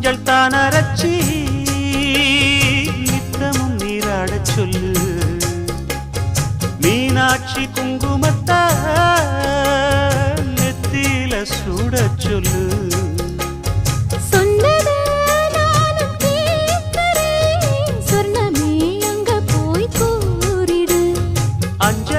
மஞ்சள் தான் அரைச்சி நித்தமும் நீராடச் சொல்லு. மீனாட்சி குங்குமத்தா நெத்தியில சூடச் சொல்லு. அஞ்ச